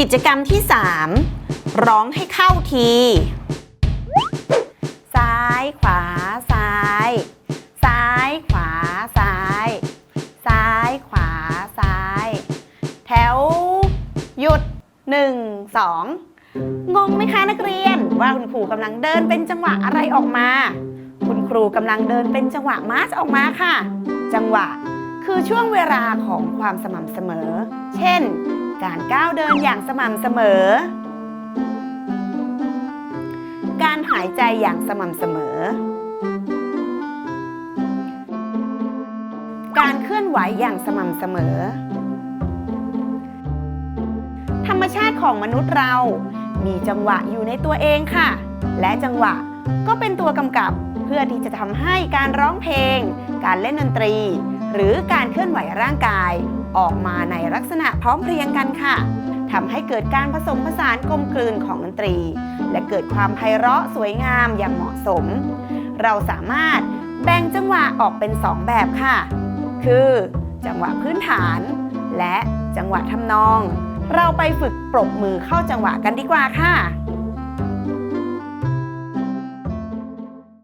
กิจกรรมที่ 3 ร้องให้เข้าที ซ้ายขวาซ้าย ซ้ายขวาซ้าย ซ้ายขวาซ้าย แถว หยุด 1 2 งงไหมคะนักเรียน ว่าคุณครูกำลังเดินเป็นจังหวะอะไรออกมา คุณครูกำลังเดินเป็นจังหวะมาร์ชออกมาค่ะ จังหวะคือช่วงเวลาของความสม่ำเสมอ เช่น การก้าวเดินอย่างสม่ำเสมอ การหายใจอย่างสม่ำเสมอ การเคลื่อนไหวอย่างสม่ำเสมอ ธรรมชาติของมนุษย์เรา มีจังหวะอยู่ในตัวเองค่ะ และจังหวะก็เป็นตัวกำกับ เพื่อที่จะทำให้การร้องเพลง การเล่นดนตรี หรือการเคลื่อนไหวร่างกาย ออกมาในลักษณะพร้อมเพรียงกันค่ะทำให้เกิดการผสมผสานกลมกลืนของดนตรี และเกิดความไพเราะสวยงามอย่างเหมาะสม เราสามารถแบ่งจังหวะออกเป็น 2 แบบค่ะ คือจังหวะพื้นฐาน และจังหวะทำนอง เราไปฝึกปรบมือเข้าจังหวะกันดีกว่าค่ะ